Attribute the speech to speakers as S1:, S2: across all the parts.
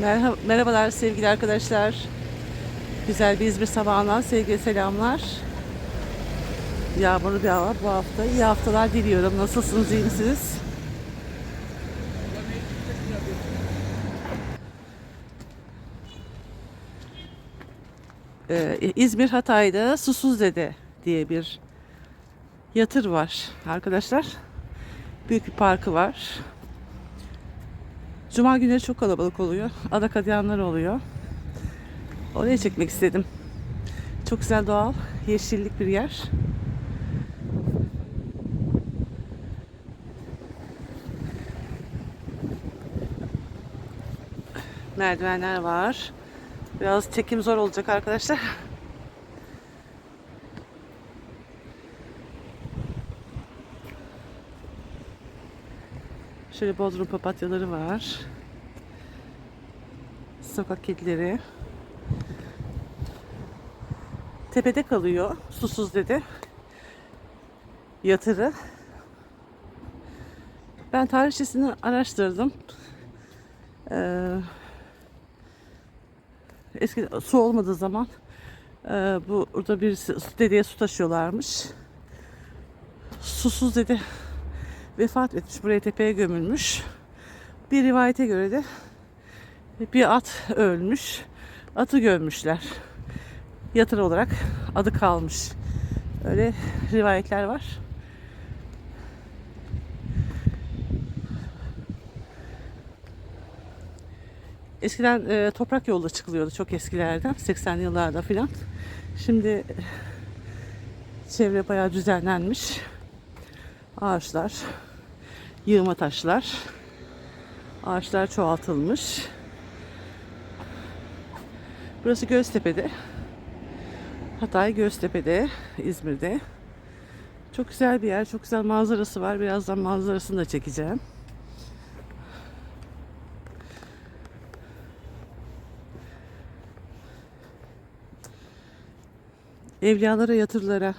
S1: Merhaba, merhabalar sevgili arkadaşlar. Güzel bir İzmir sabahından sevgili selamlar. Yağmurlu bir hava bu hafta. İyi haftalar diliyorum. Nasılsınız, iyi misiniz? Ee, İzmir Hatay'da Susuzdede diye bir yatır var arkadaşlar. Büyük bir parkı var. Cuma günleri çok kalabalık oluyor. Adak adayanlar oluyor. Oraya çekmek istedim. Çok güzel doğal, yeşillik bir yer. Merdivenler var. Biraz çekim zor olacak arkadaşlar. Şöyle bodrum papatyaları var. Sokak kedileri. Tepede kalıyor. Susuz dedi. Yatırı. Ben tarihçesini araştırdım. Ee, eski su olmadığı zaman e, bu burada bir dedeye su taşıyorlarmış. Susuz dedi vefat etmiş. Buraya tepeye gömülmüş. Bir rivayete göre de bir at ölmüş. Atı gömmüşler. Yatır olarak adı kalmış. Öyle rivayetler var. Eskiden e, toprak yolda çıkılıyordu çok eskilerden 80'li yıllarda filan. Şimdi çevre bayağı düzenlenmiş. Ağaçlar, yığma taşlar, ağaçlar çoğaltılmış. Burası Göztepe'de. Hatay Göztepe'de, İzmir'de. Çok güzel bir yer, çok güzel manzarası var. Birazdan manzarasını da çekeceğim. Evliyalara, yatırlara,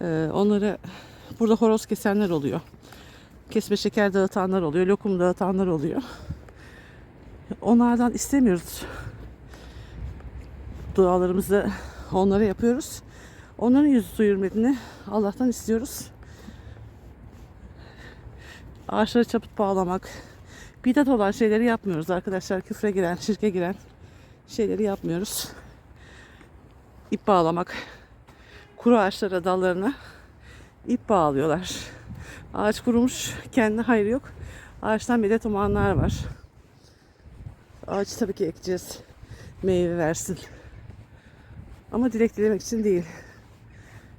S1: e, onlara burada horoz kesenler oluyor. Kesme şeker dağıtanlar oluyor, lokum dağıtanlar oluyor. Onlardan istemiyoruz. Dualarımızı onlara yapıyoruz. Onların yüzü hürmetini Allah'tan istiyoruz. Ağaçları çaput bağlamak, bidat olan şeyleri yapmıyoruz arkadaşlar. Küfre giren, şirke giren şeyleri yapmıyoruz. İp bağlamak, kuru ağaçlara dallarına ip bağlıyorlar. Ağaç kurumuş, kendine hayır yok. Ağaçtan medet umanlar var. Ağaç tabii ki ekeceğiz. Meyve versin. Ama dilek dilemek için değil.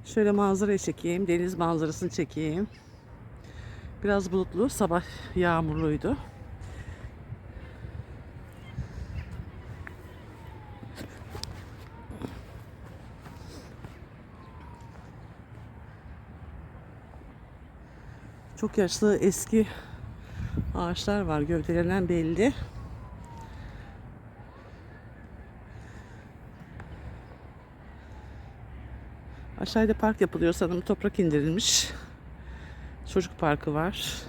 S1: Şöyle manzarayı çekeyim. Deniz manzarasını çekeyim. Biraz bulutlu. Sabah yağmurluydu. Çok yaşlı eski ağaçlar var. Gövdelerinden belli. Aşağıda park yapılıyor sanırım. Toprak indirilmiş. Çocuk parkı var.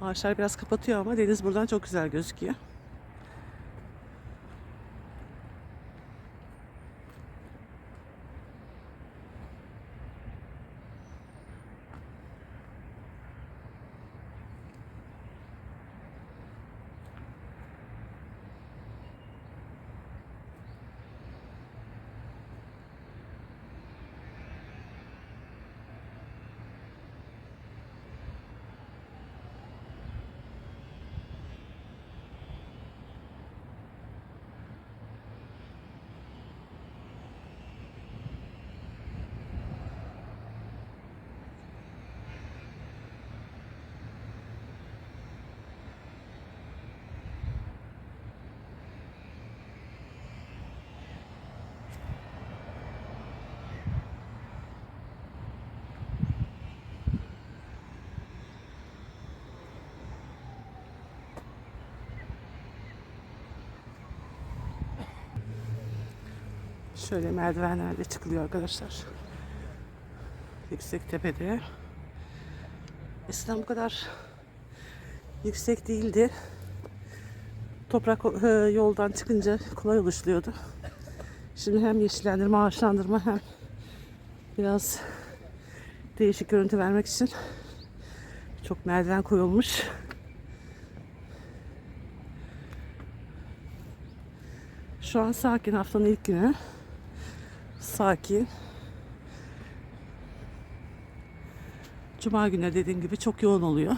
S1: Ağaçlar biraz kapatıyor ama deniz buradan çok güzel gözüküyor. Şöyle merdivenlerle çıkılıyor arkadaşlar. yüksek tepede. Eskiden bu kadar yüksek değildi. Toprak e, yoldan çıkınca kolay oluşluyordu. Şimdi hem yeşillendirme, ağaçlandırma hem biraz değişik görüntü vermek için çok merdiven koyulmuş. Şu an sakin haftanın ilk günü. Sakin. Cuma günü dediğim gibi çok yoğun oluyor.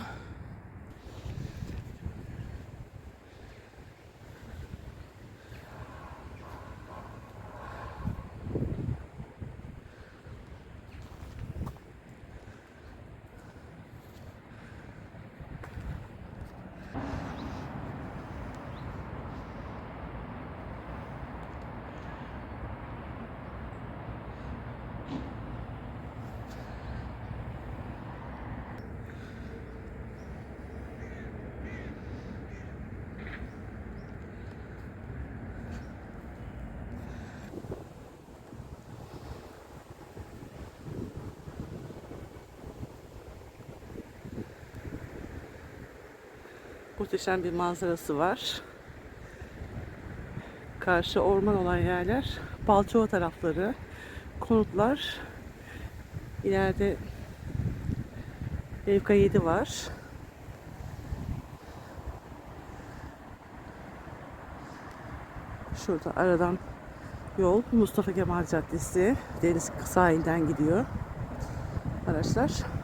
S1: Muhteşem bir manzarası var. Karşı orman olan yerler, Balçova tarafları, konutlar. İleride Evka 7 var. Şurada aradan yol Mustafa Kemal Caddesi deniz sahilden gidiyor araçlar.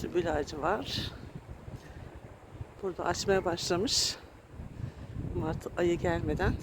S1: Sübül ağacı var. Burada açmaya başlamış. Mart ayı gelmeden.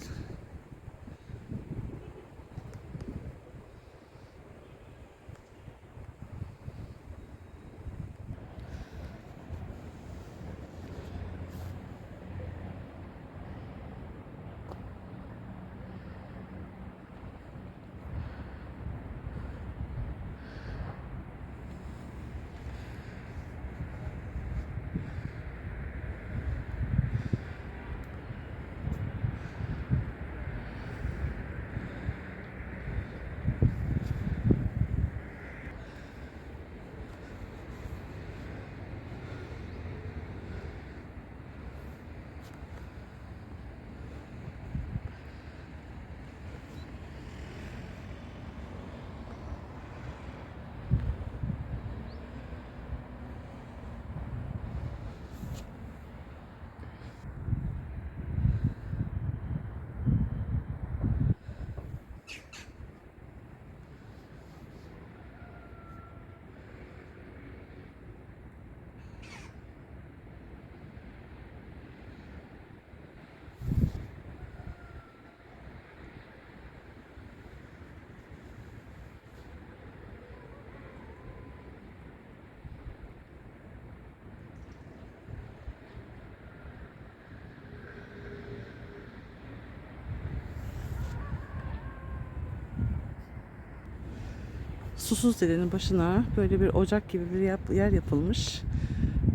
S1: Susuz dedenin başına böyle bir ocak gibi bir yap- yer yapılmış.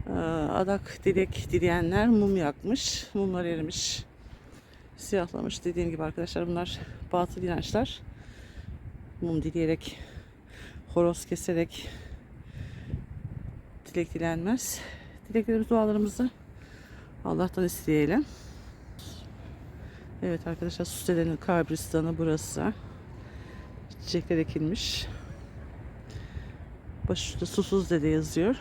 S1: Ee, adak dilek dileyenler mum yakmış. Mumlar erimiş. Siyahlamış. Dediğim gibi arkadaşlar bunlar batıl inançlar. Mum dileyerek, horoz keserek dilek dilenmez. Dileklerimiz, dualarımızı Allah'tan isteyelim. Evet arkadaşlar Suselerin kabristanı burası. Çiçekler ekilmiş. Başüstü susuz dede yazıyor.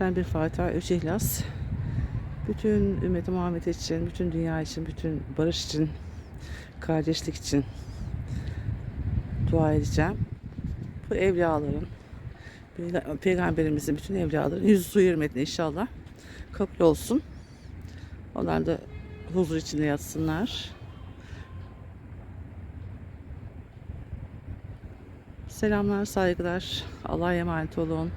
S1: Ben bir Fatiha, üç. Bütün ümmeti Muhammed için, bütün dünya için, bütün barış için, kardeşlik için dua edeceğim. Bu evliyaların, Peyga- Peygamberimizin bütün evliyaların yüzü su hürmetine inşallah kabul olsun. Onlar da huzur içinde yatsınlar. Selamlar, saygılar. Allah'a emanet olun.